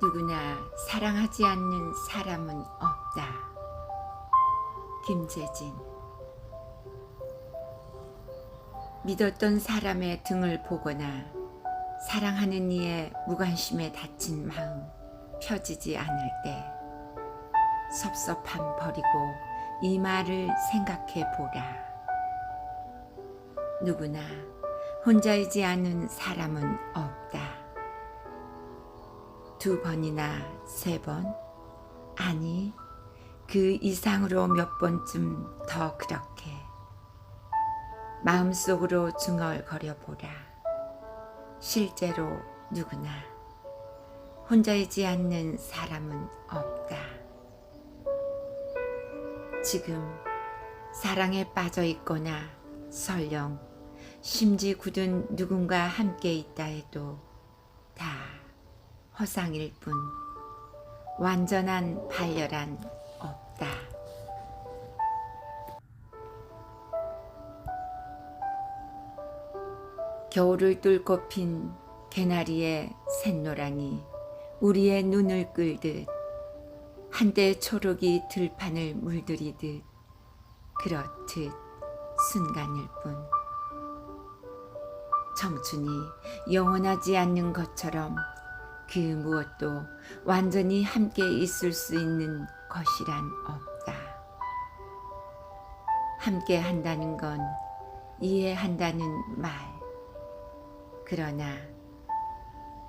누구나 사랑하지 않는 사람은 없다. 김재진 믿었던 사람의 등을 보거나 사랑하는 이의 무관심에 다친 마음 펴지지 않을 때 섭섭함 버리고 이 말을 생각해 보라. 누구나 혼자이지 않은 사람은 없다. 두 번이나 세 번, 아니, 그 이상으로 몇 번쯤 더 그렇게 마음속으로 중얼거려 보라. 실제로 누구나 혼자이지 않는 사람은 없다. 지금 사랑에 빠져 있거나 설령 심지 굳은 누군가 함께 있다 해도 다 허상일 뿐 완전한 발열한 없다. 겨울을 뚫고 핀 개나리의 샛노랑이 우리의 눈을 끌듯 한때 초록이 들판을 물들이듯 그렇듯 순간일 뿐 청춘이 영원하지 않는 것처럼 그 무엇도 완전히 함께 있을 수 있는 것이란 없다. 함께 한다는 건 이해한다는 말. 그러나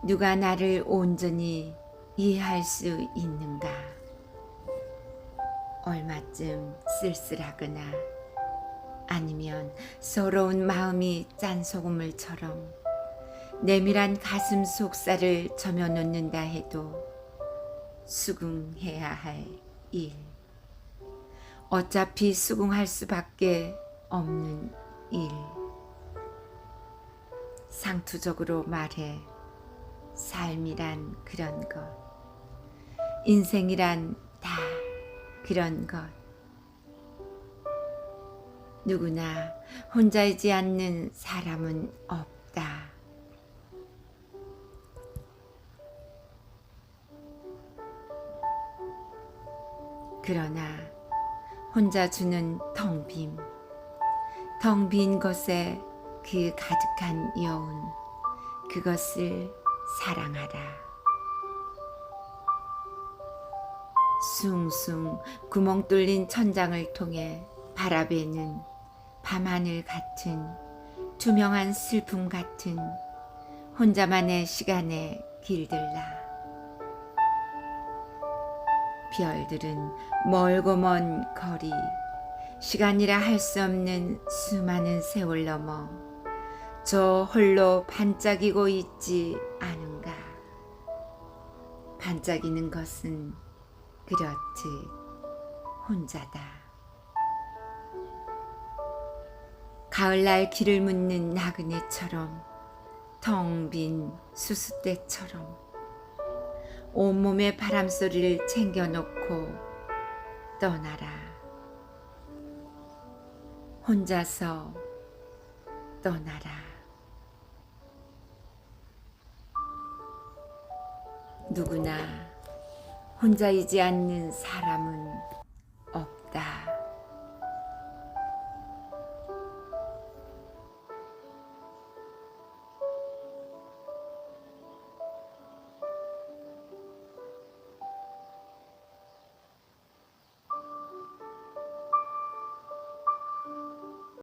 누가 나를 온전히 이해할 수 있는가? 얼마쯤 쓸쓸하거나 아니면 서러운 마음이 짠소금물처럼 내밀한 가슴 속살을 점여놓는다 해도 수긍해야 할 일. 어차피 수긍할 수밖에 없는 일. 상투적으로 말해 삶이란 그런 것. 인생이란 다 그런 것. 누구나 혼자이지 않는 사람은 없 그러나 혼자 주는 텅 빔, 텅 빈 것에 그 가득한 여운, 그것을 사랑하라. 숭숭 구멍 뚫린 천장을 통해 바라보는 밤하늘 같은 투명한 슬픔 같은 혼자만의 시간에 길들라. 별들은 멀고 먼 거리, 시간이라 할 수 없는 수많은 세월 넘어 저 홀로 반짝이고 있지 않은가. 반짝이는 것은 그렇듯 혼자다. 가을날 길을 묻는 나그네처럼 텅 빈 수수대처럼 온몸에 바람소리를 챙겨놓고 떠나라. 혼자서 떠나라. 누구나 혼자이지 않는 사람은